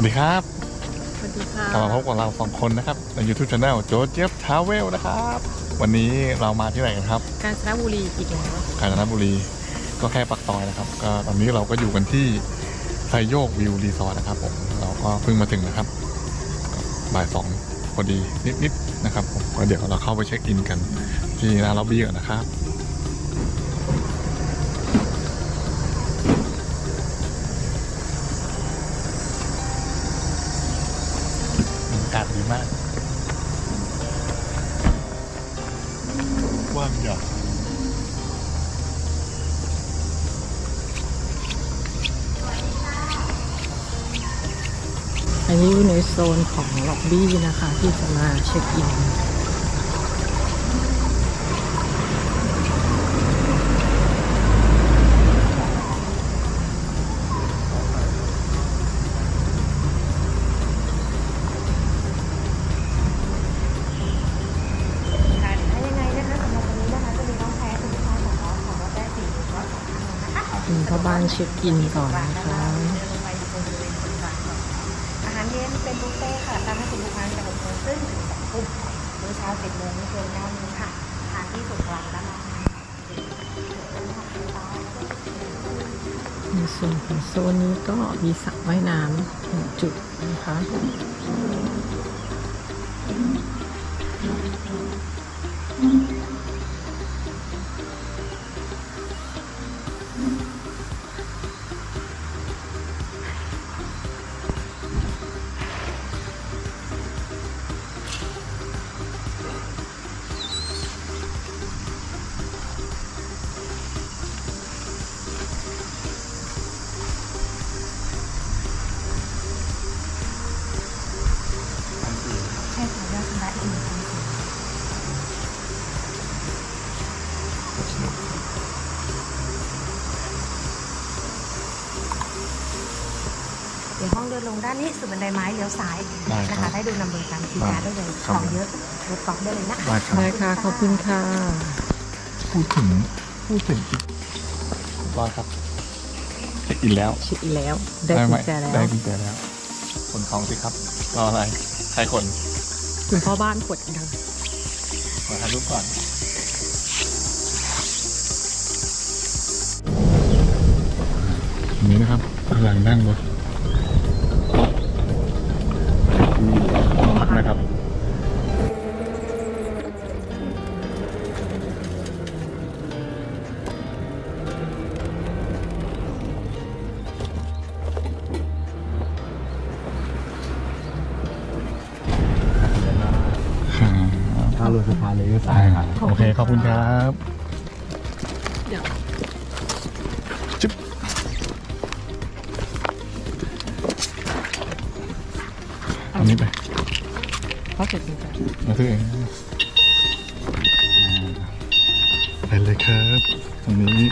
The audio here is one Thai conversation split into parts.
วัสดีครับ สวัสดีค่ะกลับมาพบกับเราสองคนนะครับใน YouTube Channel โจเจี๊ยบทาวเวลนะครับ วันนี้เรามาที่ไหนกันครับ กาญจนบุรีอีกแล้วกาญจนบุรีก็แค่ปักซอยนะครับ ก็ตอนนี้เราก็อยู่กันที่ไซโยกวิวรีสอร์ทนะครับผมเราก็เพิ่งมาถึงนะครับก็บ่ายสองพอดีนิดๆนะครับผมก็เดี๋ยวเราเข้าไปเช็คอินกันที่หน้าล็อบบี้ก่อนนะครับ อันนี้อยู่ในโซนของล็อบบี้นะคะ ที่จะมาเช็คอินค่ะถ้ายังไงนะคะสำหรับวันนี้นะคะจะมีน้องแพ้คุณลูกค้าของเราของเราได้สี่ร้อยสองพันนะคะกินเข้าบ้านเช็คอินก่อนนะคะ ทุ่มมื้อเช้าเจ็ดโมงไม่เกินเก้าโมงค่ะทานที่ส่วนกลางแล้วนะคะในส่วนของโซนนี้ก็มีสระว่ายน้ำหนึ่งจุดนะคะ นลงด้านนี้สุดบันไดไม้เลี้ยวซ้ายได้คนะรัคะบได้ดูนำเบอร์ตามคีย์การ์ดได้เลยครับของเยอะรถกอล์ฟได้เลยนะคะได้ครับ ได้ค่ะ ขอบคุณค่ะ พูดถึงพูดถึงอีกร้อยครับเช็คอินแล้วเช็คอินแล้ว ได้กุไหมญแจแล้ว ได้กุญแจแล้วคนของสิครับรออะไรใครคนคุณพ่อบ้านกดกันค่ะมาถ่ายรูปก่อนอันนี้นะครับกำลังนั่งรถ นะครับถ้ารถสะพานเลยก็ใช่ซ้ายครับโอเคขอบคุณครับเดี๋ยวจึ๊บอันนี้ไป พ่อเก็บกุญแจมาซื้อเองไปเลยครับตรงนี้นี่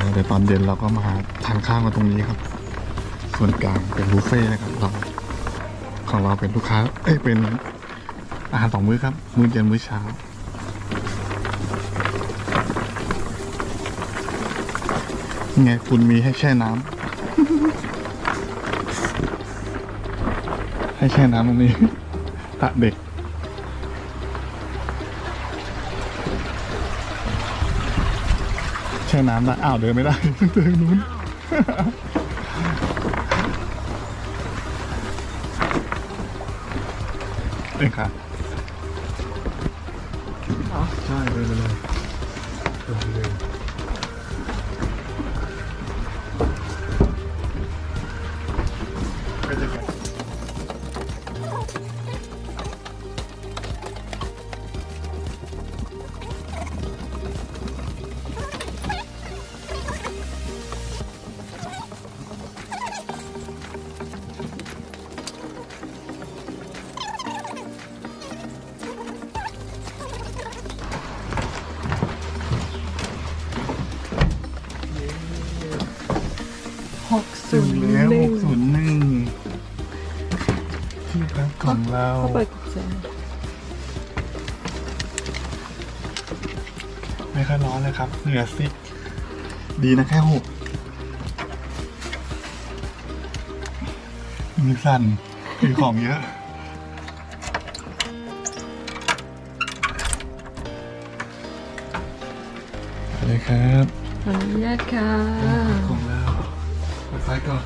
ครับเดี๋ยวตอนเย็นเราก็มาทานข้าวกันตรงนี้ครับ ส่วนกลางเป็นบุฟเฟ่นะครับเราของเราเป็นลูกค้า เอ้ยเป็นอาหารสองมื้อครับ มื้อเย็นมื้อเช้า ไงคุณมีให้แช่น้ำ ให้แช่น้ำตรงนี้ ตะเด็ก แช่น้ำได้ อ้าวเดินไม่ได้เดินนู้นเองค่ะ ที่พักของเราเข้าไปกุญแจไม่ค่อยร้อนเลยครับ เหงื่อซิกดีนะแค่หกมือสั่นมีของเยอะไปเลยครับขออนุญาตค่ะของแล้วเปิดไฟก่อน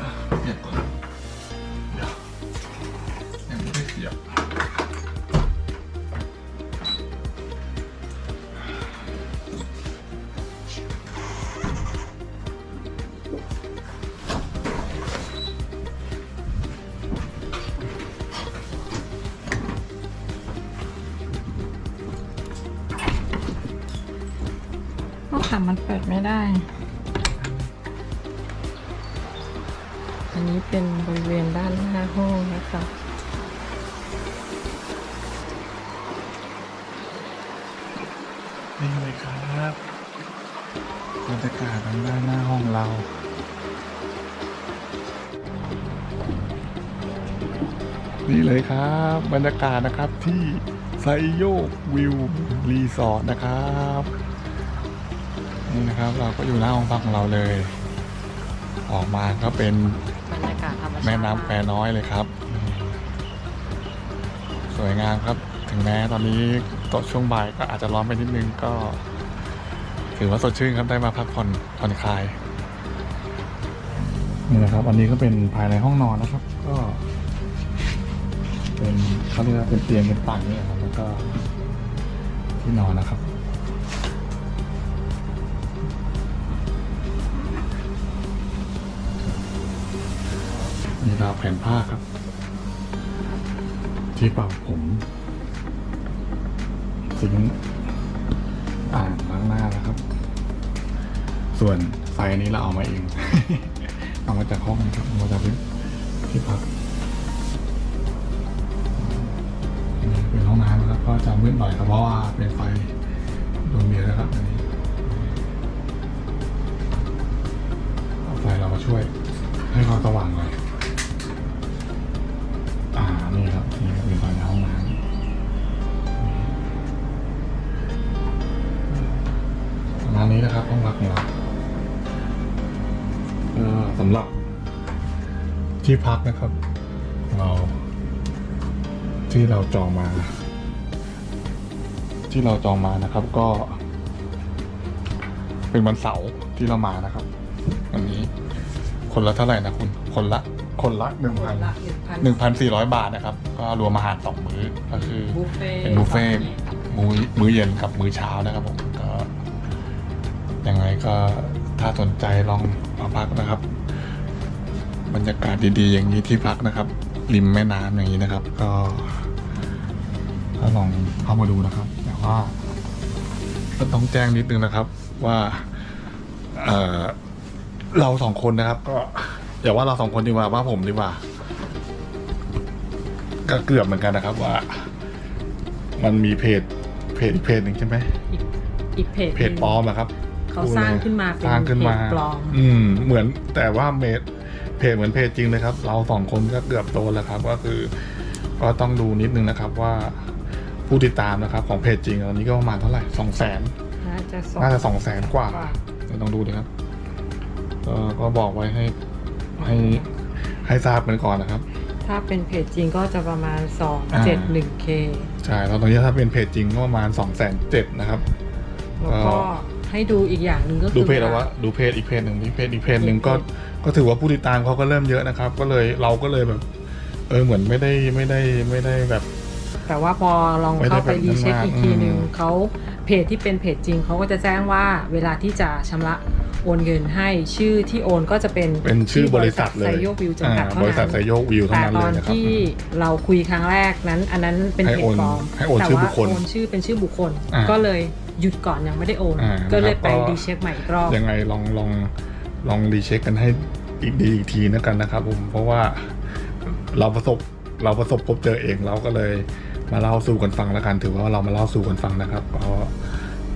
อะเก็บก่อน เพราะขามันเปิดไม่ได้ อันนี้เป็นบริเวณด้านหน้าห้องนะคะนี่เลยครับบรรยากาศทางด้านหน้าห้องเรานี่เลยครับบรรยากาศนะครับที่ไซโยกวิวรีสอร์ทนะครับ นี่นะครับเราก็อยู่หน้าห้องพักของเราเลย ออกมาก็เป็นบรรยากาศธรรมชาติแม่น้ำแควน้อยเลยครับ สวยงามครับ ถึงแม้ตอนนี้ตกช่วงบ่ายก็อาจจะร้อนไปนิดนึงก็ ถือว่าสดชื่นครับได้มาพักผ่อนผ่อนคลายนี่นะครับ อันนี้ก็เป็นภายในห้องนอนนะครับ ก็ เป็นเขาเรียกว่าเป็นเตียงเป็นต่างนี่ครับแล้วก็ที่นอนนะครับ มีราวแผ่นผ้าครับ ที่เป่าผมสิงอ่างล้างหน้านะครับ ส่วนไฟนี้เราเอามาเอง เอามาจากห้องนะครับเอามาจากที่พักเป็นห้องน้ำนะครับก็จะมืดหน่อยครับเพราะว่าเป็นไฟดวงเดียวนะครับ ที่พักนะครับ เราที่เราจองมา ที่เราจองมานะครับก็ เป็นวันเสาร์ที่เรามานะครับวันนี้คนละเท่าไหร่นะคุณคนละคนละหนึ่งพันหนึ่งพันสี่ร้อยบาทนะครับ ก็รวมอาหารสองมื้อก็คือบุฟเฟ่เป็นบุฟเฟ่ต์มื้อมื้อเย็นกับมื้อเช้านะครับผมก็ยังไงก็ถ้าสนใจลองมาพักนะครับ บรรยากาศดีๆ อย่างนี้ที่พักนะครับ ริมแม่น้ำอย่างนี้นะครับ ก็ก็ลองเข้ามาดูนะครับ แต่ว่าก็ต้องแจ้งนิดนึงนะครับ ว่าเออเราสองคนนะครับ ก็อย่าว่าเราสองคนดีกว่าว่าผมดีกว่า ก็เกือบเหมือนกันนะครับว่า มันมีเพจเพจอีกเพจหนึ่งใช่ไหมอีกเพจเพจปลอมอะครับ เขาสร้างขึ้นมาเป็นสร้างขึ้นมาเพจปลอม อืม เหมือนแต่ว่าเมจ เพจเหมือนเพจจริงเลยครับ เราสองคนก็เกือบโดนแล้วครับ ก็คือ ก็ต้องดูนิดนึงนะครับว่าผู้ติดตามนะครับ ของเพจจริงตอนนี้ก็ประมาณเท่าไหร่สองแสนน่าจะสองน่าจะสองแสนกว่ากว่าเราต้องดูนะครับก็ก็บอกไว้ให้ให้ให้ทราบกันก่อนนะครับ ถ้าเป็นเพจจริงก็จะประมาณอ่า 271k ใช่แล้วตอนนี้ถ้าเป็นเพจจริงก็ประมาณสองแสนเจ็ดนะครับแล้วก็ ให้ดูอีกอย่างหนึ่งก็คือดูเพจแล้วว่าดูเพจอีกเพจหนึ่งที่เพจอีกเพจหนึ่งก็ก็ถือว่าผู้ติดตามเขาก็เริ่มเยอะนะครับ ก็เลยเราก็เลยแบบ เออเหมือนไม่ได้ไม่ได้ไม่ได้แบบ แต่ว่าพอลองไม่ได้เข้าไปแบบรีเช็คนั้นมากอีกทีหนึ่งอืมเขา เพจที่เป็นเพจจริงเขาก็จะแจ้งว่าเวลาที่จะชำระโอนเงินให้ชื่อที่โอนก็จะเป็นเป็นชื่อบริษัทเลยไซโยกวิวจำกัดอ่าเท่าบริษัทนั้นไซโยกวิวเท่าแต่นั้นตเลอยนนะครับที่เราคุยครั้งแรกนั้น อันนั้นเป็นให้เพโอจนปลอมให้โอนแต่ชื่อว่าบุคคลโอนชื่อเป็นชื่อบุคคลอ่าก็เลยหยุดก่อนยังไม่ได้โอนอ่าก็เลยนะครับไปก็รีเช็คใหม่อีกรอบยังไงลองลองลองรีเช็คกันให้อีกดีอีกทีนะกันนะครับผมเพราะว่าเราประสบเราประสบพบเจอเองเราก็เลย มาเล่าสู่กันฟังแล้วกัน ถือว่าเรามาเล่าสู่กันฟังนะครับ ก็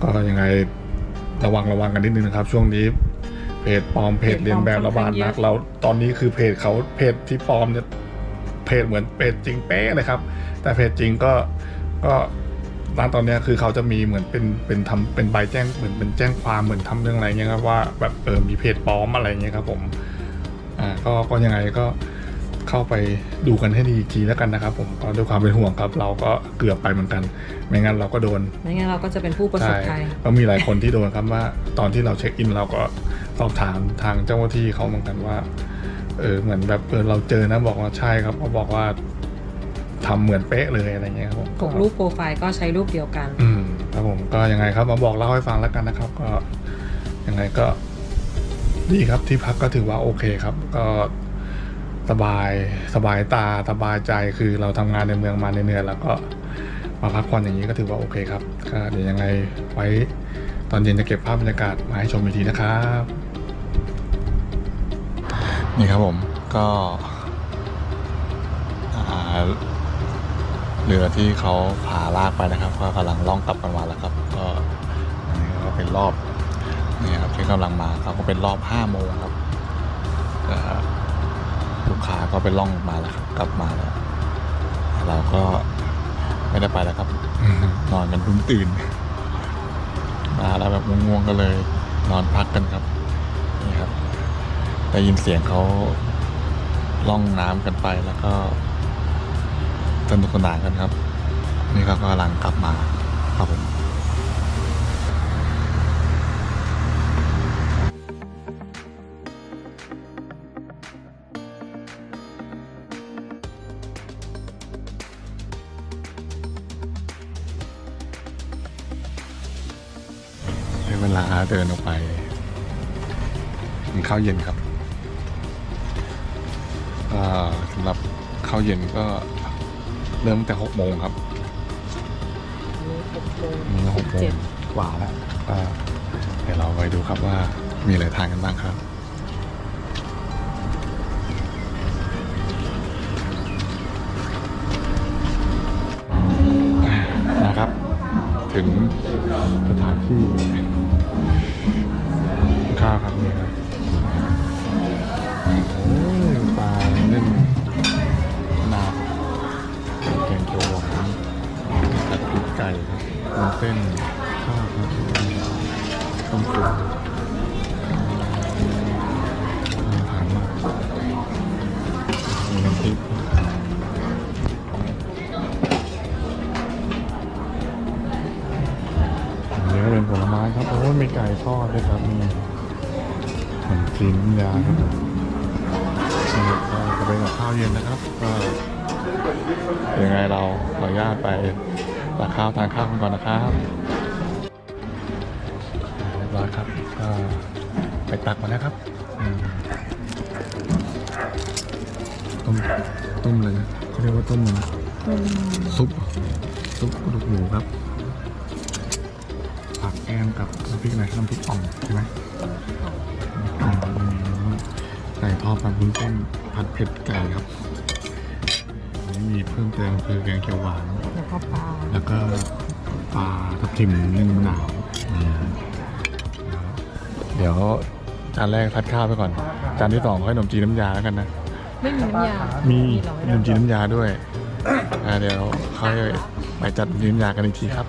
ก็ยังไงระวังระวังกันนิดนึงนะครับ ช่วงนี้เพจปลอมเพจเรียนแบบระบาดนัก เราตอนนี้คือเพจเขาเพจที่ปลอมเนี่ยเพจเหมือนเพจจริงเป๊ะเลยครับ แต่เพจจริงก็ก็ร้านตอนเนี้ยคือเขาจะมีเหมือนเป็นเป็นทำเป็นใบแจ้งเหมือนเป็นแจ้งความเหมือนทำเรื่องอะไรเงี้ยครับว่าแบบเออมีเพจปลอมอะไรเงี้ยครับผมอ่าก็ก็ยังไงก็ เข้าไปดูกันให้ดีอีกทีแล้วกันนะครับ ผมก็ด้วยความเป็นห่วงครับ เราก็เกือบไปเหมือนกัน ไม่งั้นเราก็โดนไม่งั้นเราก็จะเป็นผู้ประสบใช่ภัยก็มีหลายคนที่โดนครับว่าตอนที่เราเช็คอินเราก็สอบถามทางเจ้าหน้าที่เขาเหมือนกันว่าเออเหมือนแบบเออเราเจอนะบอกว่าใช่ครับเขาบอกว่าทำเหมือนเป๊ะเลยอะไรเงี้ยครับผมปกรูปโปรไฟล์ก็ใช้รูปเดียวกัน อืมครับผมก็ยังไงครับมาบอกเล่าให้ฟังแล้วกันนะครับ ก็ยังไงก็ดีครับที่พักก็ถือว่าโอเคครับ ก็ สบายสบายตาสบายใจคือเราทำงานในเมืองมาเหนื่อยแล้วก็มาพักผ่อนอย่างนี้ก็ถือว่าโอเคครับก็เดี๋ยวยังไงไว้ตอนเย็นจะเก็บภาพบรรยากาศมาให้ชมอีกทีนะครับนี่ครับผมก็เรือที่เขาพาลากไปนะครับก็กำลังล่องกลับกันมาแล้วครับ ก็อันนี้ก็เป็นรอบนี่ครับที่กำลังมาครับก็เป็นรอบห้าโมงครับ ลูกค้าก็ไปล่องมาแล้วครับ กลับมาแล้ว เราก็ไม่ได้ไปแล้วครับ นอนกันรุ่มตื่น มาแล้วแบบง่วงๆก็เลย นอนพักกันครับนี่ครับได้ยินเสียงเขาล่องน้ำกันไปแล้วก็สนุกสนานกันครับ นี่เขาก็กำลังกลับมาครับผม เดินออกไปกินข้าวเย็นครับสำหรับข้าวเย็นก็เริ่มตั้งแต่หกโมงครับมีหกโมงกว่าแล้วเดี๋ยวเราไปดูครับว่ามีอะไรทานกันบ้างครับนะครับ ถึงสถานที่ ข้าวครับนี่ครับปลาเล่นนาแกงเขียวหวานผัดพริกไก่ครับวุ้นเส้นข้าวครับต้มสุกน่าทานมากมีน้ำพริก ม้ครับโอ้ยมีไก่ทอดด้วยครับมีขนมจีนน้ำยาครับนะครับก็จะเป็นกับข้าวเย็นนะครับก็ยังไงเราขออนุญาตไปตักข้าวทานข้าวกันก่อนนะครับเรียบร้อยครับก็ไปตักมาแล้วครับอืมต้มต้มเลยนะเขาเรียกว่าต้มเลยนะซุปซุปกระดูกหมูครับ ผักแกมกับน้ำพริกอะไรน้ำพริกอ่องใช่ไหมอืมไก่ทอดผัดวุ้นเส้นผัดเผ็ดไก่ครับอันนี้มีเพิ่มเติมคือแกงเขียวหวาน แล้วก็ปลาแล้วก็ปลาทับทิมนึ่งมะนาวเดี๋ยวจานแรกทัดข้าวไปก่อน จานที่สองค่อยขนมจีนน้ำยาแล้วกันนะ ไม่มีน้ำยา มีเหรอขนมจีนน้ำยาด้วยอ่าเดี๋ยวค่อยไปจัดน้ำยากันอีกทีครับ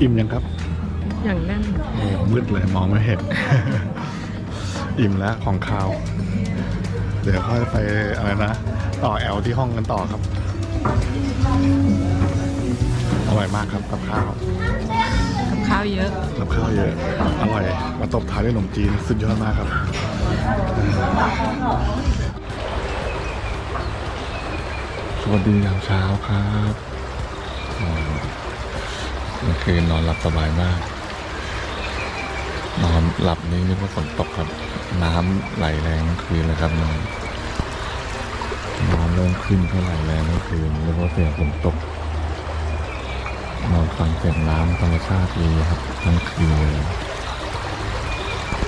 อิ่มยังครับ อย่างแน่นโอ้มืดเลยมองไม่เห็น อิ่มแล้วของข้าว เดี๋ยวค่อยไปอะไรนะ ต่อแอลที่ห้องกันต่อครับ อร่อยมากครับกับข้าวกับข้าวเยอะกับข้าวเยอะ อร่อย มาตบท้ายด้วยขนมจีนสุดยอดมากครับสวัสดียามเช้าครับอ๋อเมื่อคืนนอนหลับสบายมาก นอนหลับนี่นึกว่าฝนตกครับ น้ำไหลแรงเมื่อคืนเลยครับนอนน้ำเริ่มขึ้นก็ไหลแรงเมื่อคืนนึกว่าเสียงฝนตก นอนฟังเสียงน้ำธรรมชาติดีครับทั้งคืนเลย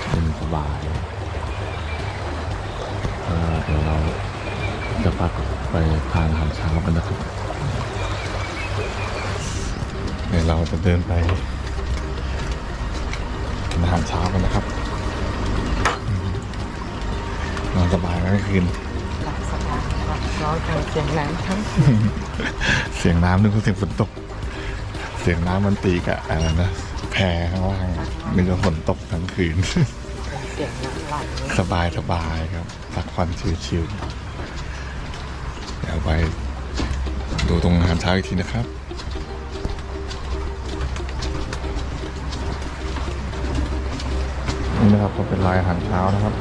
เป็นสบายเดี๋ยวเราจะพักไปทานอาหารเช้ากันนะครับ เดี๋ยวเราจะเดินไปทานอาหารเช้ากันนะครับ นอนสบายไหมเมื่อคืนหลับสบายหลับร้อนทั้งเสียงน้ำทั้งเสียงน้ำนึกว่าเสียงฝนตก เสียงน้ำมันตีกับอะไรนะแพข้างล่างนึกว่าฝนตกทั้งคืน เสียงน้ำไหลสบายสบายครับพักผ่อนชิวๆเดี๋ยวไปดูตรงอาหารเช้าอีกทีนะครับ นี่นะครับก็เป็นลายอาหารเช้านะครับ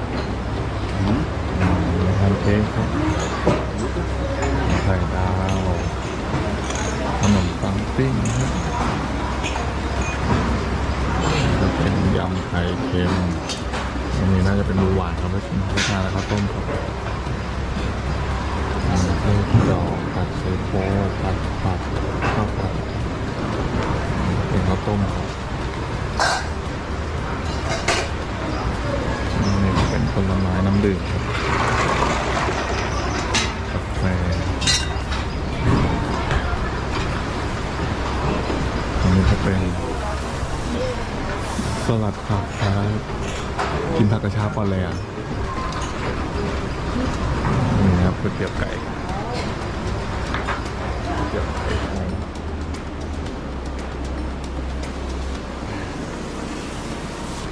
อืมมีแฮมเค้กครับไข่ดาวขนมปังปิ้งนะครับจะเป็นยำไข่เค็มอันนี้น่าจะเป็นรูหวานครับไม่ใช่ไม่ใช่แล้วครับต้มครับอันนี้ไส้กรอกผัดไชโป๊ผัดผัดข้าวผัดเป็นข้าวต้มครับอันนี้เป็นผ ลไม้น้ำดื่มครับกาแฟอันนี้จะเป็นสลัดผักครับกินผักกระชับก่อนเลยอะนี่ครับก๋วยเตี๋ยวไก่ก๋วยเตี๋ยวไก่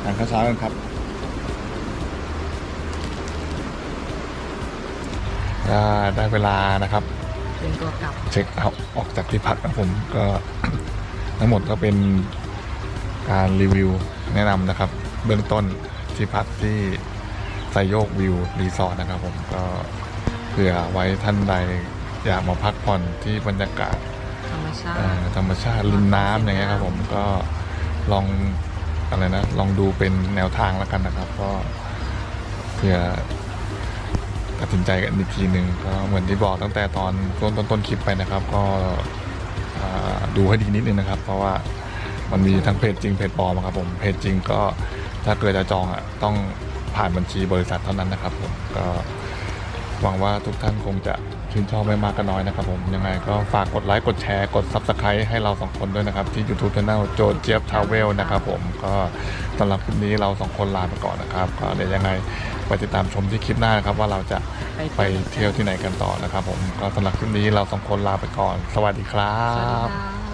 ทานข้าวเช้ากันครับ ก็ได้เวลานะครับเป็นตัวกลับเช็คเอาท์ออกจากที่พักนะผมก็ ทั้งหมดก็เป็นการรีวิวแนะนำนะครับ เบื้องต้นที่พักที่ไซโยกวิวรีสอร์ทนะครับ ผมก็เผื่อไว้ท่านใดอยากมาพักผ่อนที่บรรยากาศธรรมชาเอ่ติอธรรมชาติริมน้ำอย่างเงี้ยครับ ผมก็ลองอะไรนะลองดูเป็นแนวทางแล้วกันนะครับ ก็เผื่อ ตัดสินใจกันอีกทีหนึ่งก็เหมือนที่บอกตั้งแต่ตอนต้นต้นต้นคลิปไปนะครับ ก็ดูให้ดีนิดนึงนะครับ เพราะว่ามันมีทั้งเพจจริงเพจปลอมครับผมเพจจริงก็ถ้าเกิดจะจองอะต้องผ่านบัญชีบริษัทเท่านั้นนะครับผมก็หวังว่าทุกท่านคงจะชื่นชอบไม่มากก็น้อยนะครับผมยังไงก็ฝากกดไลค์กดแชร์กด Subscribe ให้เราสองคนด้วยนะครับที่ YouTube Channel โจเจี๊ยบทาวเวลนะครับผมก็สำหรับคลิปนี้เราสองคนลาไปก่อนนะครับก็เดี๋ยวยังไง ไปติดตามชมที่คลิปหน้านะครับว่าเราจะไปเที่ยวที่ไหนกันต่อนะครับ ผมก็สำหรับคลิปนี้เราสองคนลาไปก่อน สวัสดีครับ